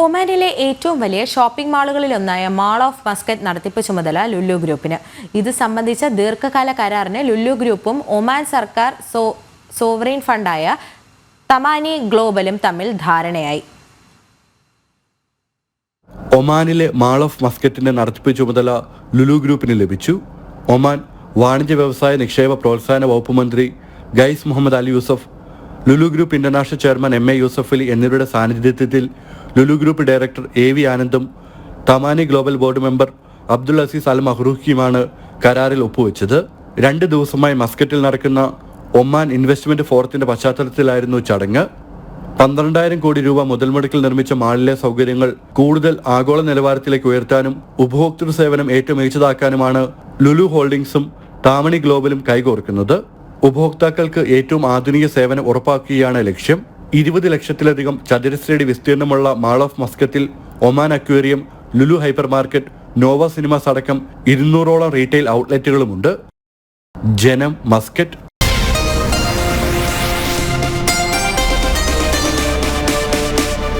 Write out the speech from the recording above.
ഒമാനിലെ ഏറ്റവും വലിയ ഷോപ്പിംഗ് മാളുകളിലൊന്നായ മാൾ ഓഫ് മസ്കറ്റ് നടത്തിപ്പ് ചുമതല ലുല്ലു ഗ്രൂപ്പിന്. ഇത് സംബന്ധിച്ച ദീർഘകാല കരാറിന് ലുല്ലു ഗ്രൂപ്പും ഒമാൻ സർക്കാർ സോ സോവറീൻ ഫണ്ടായ തമാനി ഗ്ലോബലും തമ്മിൽ ധാരണയായി. ഒമാനിലെ മാൾ ഓഫ് മസ്കറ്റിന്റെ നടത്തിപ്പ് ചുമതല ലുലു ഗ്രൂപ്പിന് ലഭിച്ചു. ഒമാൻ വാണിജ്യ വ്യവസായ നിക്ഷേപ പ്രോത്സാഹന വകുപ്പ് മന്ത്രി Qais Muhammad Ali Yusuf Lulu group international chairman M A Yusuffali എന്നിവരുടെ സാന്നിധ്യത്തിൽ Lulu group director A V ആനന്ദും Tamani global board member Abdul Aziz Al മഹ്റൂഖിയുമാണ് കരാറിൽ ഒപ്പുവെച്ചത്. രണ്ട് ദിവസമായി മസ്കറ്റിൽ നടക്കുന്ന ഒമാൻ ഇൻവെസ്റ്റ്മെന്റ് ഫോറത്തിന്റെ പശ്ചാത്തലത്തിലായിരുന്നു ചടങ്ങ്. പന്ത്രണ്ടായിരം കോടി രൂപ മുതൽ മുടക്കിൽ നിർമ്മിച്ച മാളിലെ സൗകര്യങ്ങൾ കൂടുതൽ ആഗോള നിലവാരത്തിലേക്ക് ഉയർത്താനും ഉപഭോക്തൃ സേവനം ഏറ്റവും മികച്ചതാക്കാനുമാണ് ലുലു ഹോൾഡിംഗ്സും താമണി ഗ്ലോബലും കൈകോർക്കുന്നത്. ഉപഭോക്താക്കൾക്ക് ഏറ്റവും ആധുനിക സേവനം ഉറപ്പാക്കുകയാണ് ലക്ഷ്യം. ഇരുപത് ലക്ഷത്തിലധികം ചതുരശ്രയടി വിസ്തീർണമുള്ള mall of മസ്കത്തിൽ Oman aquarium Lulu hypermarket Nova Cinemas അടക്കം ഇരുന്നൂറോളം റീറ്റെയിൽ ഔട്ട്ലെറ്റുകളുമുണ്ട്. ജനം മസ്കറ്റ്